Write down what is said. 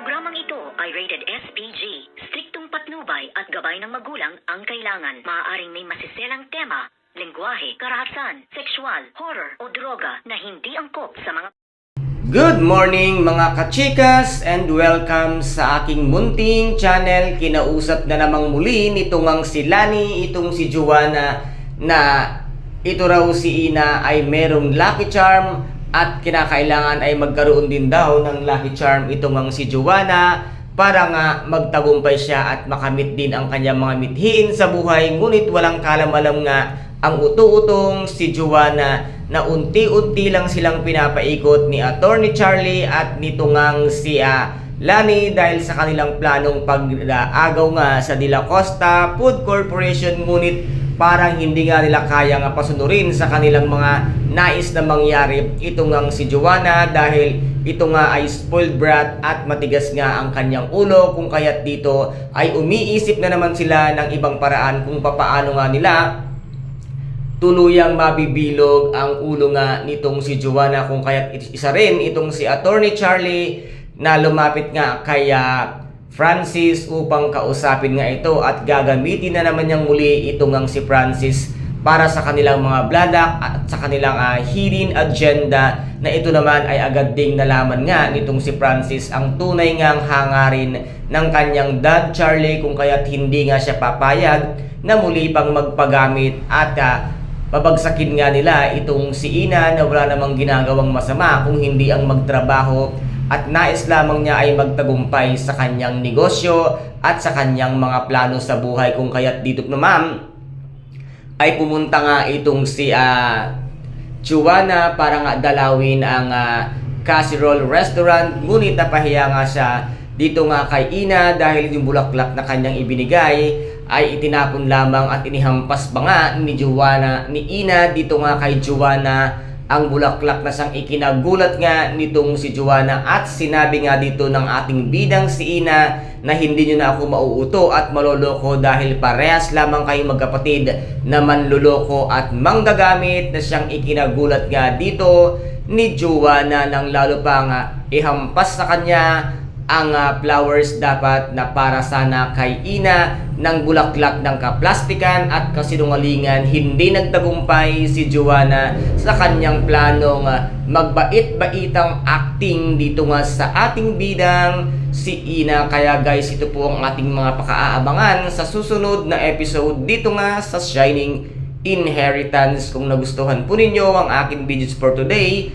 Programang ito ay rated SPG. Striktong patnubay at gabay ng magulang ang kailangan. Maaaring may masiselang tema, lengguwahe, karahasan, sexual, horror o droga na hindi angkop sa mga Good morning mga kachikas and welcome sa aking munting channel. Kinausap na namang muli nitong ang si Lani, itong si Joanna na ito raw si Ina ay merong lucky charm at kinakailangan ay magkaroon din daw ng lucky charm itong ang si Joanna para nga magtagumpay siya at makamit din ang kanyang mga mithiin sa buhay. Ngunit walang kalam-alam nga ang utu-utong si Joanna na unti-unti lang silang pinapaikot ni Attorney Charlie at nitungang si ah, Lani dahil sa kanilang planong pag-agaw nga sa De Costa Food Corporation. Ngunit parang hindi nga nila kaya nga pasunurin sa kanilang mga nais na mangyari ito ngang si Joanna dahil ito nga ay spoiled brat at matigas nga ang kanyang ulo kung kaya't dito ay umiisip na naman sila ng ibang paraan kung papaano nga nila tuluyang mabibilog ang ulo nga nitong si Joanna kung kaya isa rin itong si Attorney Charlie na lumapit nga kay ah, Francis upang kausapin nga ito at gagamitin na naman niyang muli itong ang si Francis para sa kanilang mga bladak at sa kanilang ah, hidden agenda na ito naman ay agad ding nalaman nga nitong si Francis ang tunay ngang hangarin ng kanyang dad Charlie kung kaya't hindi nga siya papayag na muli pang magpagamit at ah, babagsakin nga nila itong si Ina na wala namang ginagawang masama kung hindi ang magtrabaho at nais lamang niya ay magtagumpay sa kanyang negosyo at sa kanyang mga plano sa buhay. Kung kaya't dito naman ay pumunta nga itong si ah, Juana para nga dalawin ang ah, Casserole Restaurant. Ngunit napahiya nga siya dito nga kay Ina dahil yung bulaklak na kanyang ibinigay ay itinapon lamang at inihampas ba nga ni Juana ni Ina dito nga kay Juana ang bulaklak na sang ikinagulat nga nitong si Juana at sinabi nga dito ng ating bidang si Ina na hindi nyo na ako mauuto at maloloko dahil parehas lamang kayong magkapatid na manluloko at manggagamit na siyang ikinagulat nga dito ni Juana nang lalo pa nga ihampas sa kanya ang ah, flowers dapat na para sana kay Ina ng bulaklak ng kaplastikan at kasinungalingan. Hindi nagtagumpay si Joanna sa kanyang planong ah, magbait-baitang acting dito nga sa ating bidang si Ina. Kaya guys ito po ang ating mga pakaaabangan sa susunod na episode dito nga sa Shining Inheritance. Kung nagustuhan po ninyo ang aking videos for today